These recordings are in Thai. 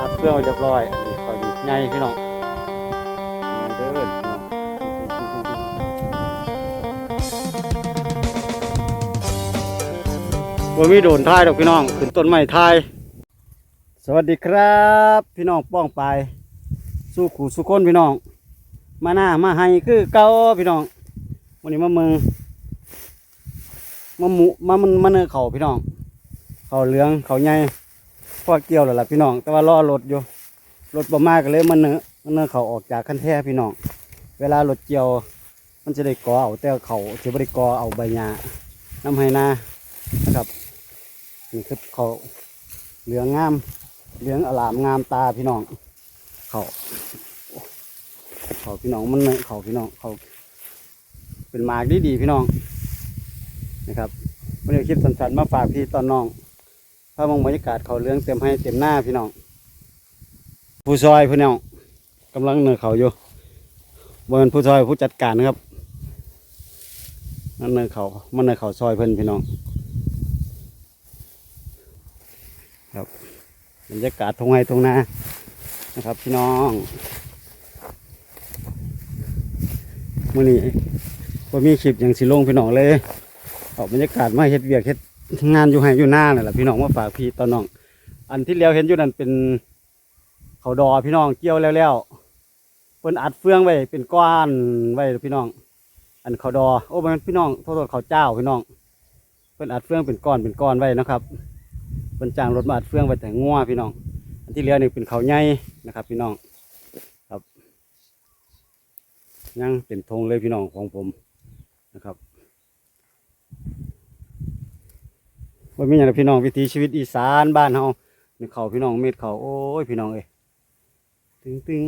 อัดเครื่องไว้เรียบร้อยอันนี้เขาดีใหญ่พี่น้องใหญ่เด้อพี่น้องบ่มีโดนท้ายดอกพี่น้องขึ้นต้นไม้ท้ายสวัสดีครับ พี่น้องป้องไปสู้ขู่สู้คนพี่น้อง มาหน้ามาให้คือเก่าพี่น้องวันนี้มาเมืองมาหมูมามันมาเนื้อเขาพี่น้อง เขาเหลืองเขาใหญ่พอเกี่ยวแล้วล่ะพี่น้อง แต่ว่ารอรถอยู่รถบ่มากก็เลยมันเนื้อมันเนื้อเขาออกจากคันแท้พี่น้อง เวลารถเกี่ยว มันจะได้กอเอาแต่เขาจะไม่ได้กอเอาใบหญ้าน้ำให้นานะครับนี่คือเขาเหลืองงามเหลืองอลามงามตาพี่น้อง เขาเขาพี่น้องมันเนื้อเขาพี่น้องเขาเป็นหมากดีดีพี่น้องนะครับวันนี้คลิปสั้นๆมาฝากพี่ตอนน้องามองบรรยากาศเขาเรื่องเต็มให้เต็มหน้าพี่น้องผู้ซอยพี่น้องกำลังเนื้อเขาอยู่บนผู้ซอยผู้จัดการนะครับนั่นเนื้อเขามันเนื้อเขาซอยเพิ่นพี่น้องครับบรรยากาศทงไห้ทงนานะครับ พี่น้องมื่อนี้ว่ามีคลิปอย่างสิลงพี่น้องเลยเอาบรรยากาศมาเฮ็ดเวียกเฮ็ด งานอยู่ให้อยู่หน้านั่นแหละพี่น้องมาฝากพี่ตอนน้อง อันที่แล้วเห็นอยู่นั่นเป็นเขาดอพี่น้องเกี่ยวแล้วแล้วเพิ่นอัดเฟืองไว้เป็นก้อนไว้พี่น้อง อันเขาดอโอ้มันพี่น้องโทษเขาเจ้าพี่น้องเพิ่นอัดเฟืองเป็นก้อนเป็นก้อนไว้นะครับเพิ่นจ้างรถมาอัดเฟืองไว้แต่งัวพี่น้อง อันที่เหลือนี่เป็นเขาใหญ่นะครับ พี่น้องครับยังเป็นธงเลยพี่น้องของผมนะครับ ว่ามีอย่างพี่น้องวิถีชีวิตอีสานบ้านเฮาในเขาพี่น้องเม็ดเขาโอ้ยพี่น้องเอ้ยตึงตึง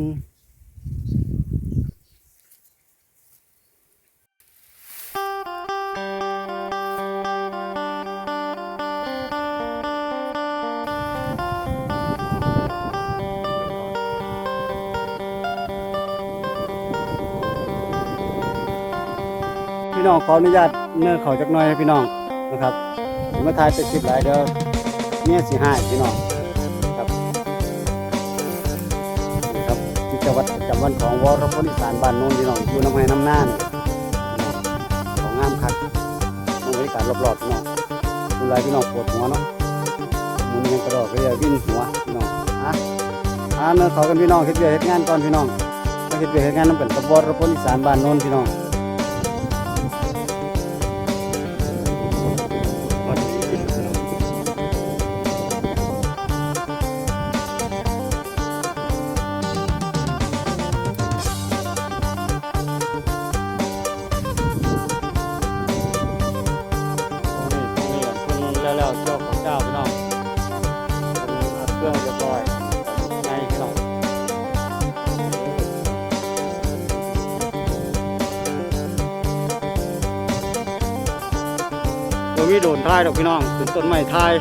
พี่น้องขออนุญาตเนื้อเขาจักหน่อยนะพี่น้องนะครับ มมาถ่ายเป็นคลิปหลายเดี๋ยวเนี่ยสิหายพี่น้องครับนะครับกิจวัตรประจำวันของวรพลอีสานบ้านโน้นพี่น้องอยู่น้ำไห้น้ำน่านของงามคักบรรยากาศรอบๆพี่น้องดูแลพี่น้องปวดหัวเนาะมุนยังกระดอกกระเดียวิ่นหัวพี่น้องอะอ่าเนื้อขากันพี่น้องเฮ็ดเวียเฮ็ดงานก่อนพี่น้องมาเฮ็ดเวียเฮ็ดงานน้ำกันกับวรพลอีสานบ้านโน้นพี่น้อง วีโดนท้ายดอกพี่น้องขึ้นต้นไม้ท้าย